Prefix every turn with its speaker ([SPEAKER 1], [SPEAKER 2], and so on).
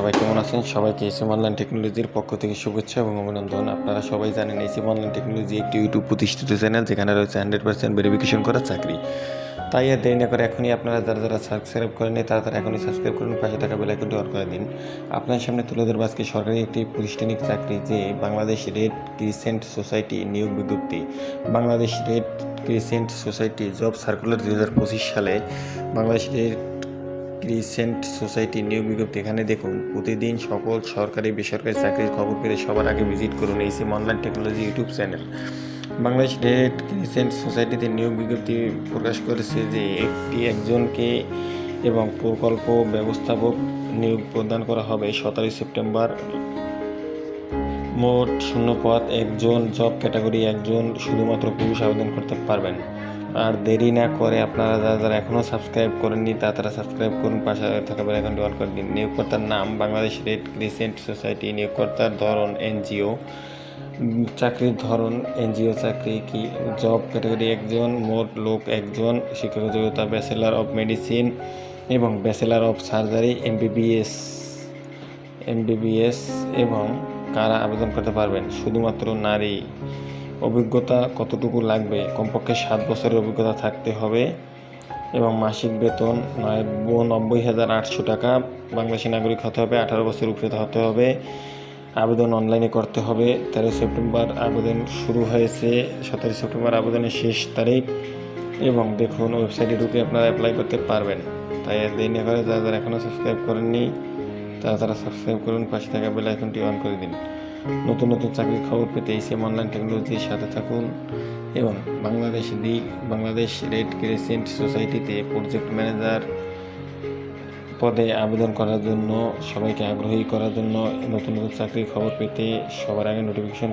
[SPEAKER 1] সবাই কেমন আছেন? সবাইকে এসএম অনলাইন টেকনোলজির পক্ষ থেকে শুভেচ্ছা এবং অভিনন্দন। আপনারা সবাই জানেন এসএম অনলাইন টেকনোলজি একটি ইউটিউব প্রতিষ্ঠিত চ্যানেল যেখানে রয়েছে হান্ড্রেড পার্সেন্ট ভেরিফিকেশন করা চাকরি। তাই আর দেরি না করে এখনই আপনারা যারা যারা সাবস্ক্রাইব করেননি তারা তারা এখনই সাবস্ক্রাইব করুন, পাশে থাকা বেল অন করে দিন। আপনার সামনে তুলে ধরবো আজকে সরকারি একটি প্রতিষ্ঠানিক চাকরি, যে বাংলাদেশ রেড ক্রিসেন্ট সোসাইটি নিয়োগ বিজ্ঞপ্তি। Bangladesh red crescent society job circular দু হাজার পঁচিশ সালে বাংলাদেশ রেড ক্রিসেন্ট সোসাইটি নিয়োগ বিজ্ঞপ্তি। এখানে দেখুন, প্রতিদিন সকল সরকারি, বেসরকারি চাকরির খবর পেতে সবার আগে ভিজিট করুন এই সিম online technology YouTube channel. Bangladesh red crescent সোসাইটিতে নিয়োগ বিজ্ঞপ্তি প্রকাশ করেছে যে, একটি একজনকে এবং প্রকল্প ব্যবস্থাপক নিয়োগ প্রদান করা হবে সতেরোই সেপ্টেম্বর মোট শূন্য পদ একজন জব ক্যাটাগরি একজন শুধুমাত্র পুরুষ আবেদন করতে পারবেন। আর দেরি না করে আপনারা যারা যারা এখনও সাবস্ক্রাইব করেননি তা তারা সাবস্ক্রাইব করুন, পাশে থাকা বেল আইকনটি অন করে দিন। নিয়োগকর্তার নাম, বাংলাদেশ রেড ক্রিসেন্ট সোসাইটি, নিয়োগকর্তার ধরন, এনজিও, চাকরির ধরন, এনজিও চাকরি কি জব ক্যাটাগরি একজন, মোট লোক একজন শিক্ষক যোগ্যতা ব্যাচেলার অফ মেডিসিন এবং bachelor of surgery MBBS MBBS এবং কারা আবেদন করতে পারবেন? শুধুমাত্র নারী। অভিজ্ঞতা কতটুকু লাগবে? কমপক্ষে সাত বছরের অভিজ্ঞতা থাকতে হবে এবং মাসিক বেতন নব্বই হাজার আটশো টাকা। বাংলাদেশি নাগরিক হতে হবে, আঠারো বছর উপরে হতে হবে। আবেদন অনলাইনে করতে হবে। তেরো সেপ্টেম্বর আবেদন শুরু হয়েছে। সতেরো সেপ্টেম্বর আবেদনের শেষ তারিখ এবং দেখুন ওয়েবসাইটে ঢুকে আপনারা অ্যাপ্লাই করতে পারবেন। তাই আর দেরি না করে যারা যারা এখনও সাবস্ক্রাইব করেননি তারা সাবস্ক্রাইব করুন, পাশে থাকা বেল আইকনটি অন করে দিন। নতুন নতুন চাকরির খবর পেতে এসিএম অনলাইন টেকনোলজির সাথে থাকুন এবং Bangladesh the, Bangladesh red crescent সোসাইটিতে প্রজেক্ট ম্যানেজার পদে আবেদন করার জন্য, সবাইকে আগ্রহী করার জন্য নতুন নতুন চাকরির খবর পেতে সবার আগে নোটিফিকেশন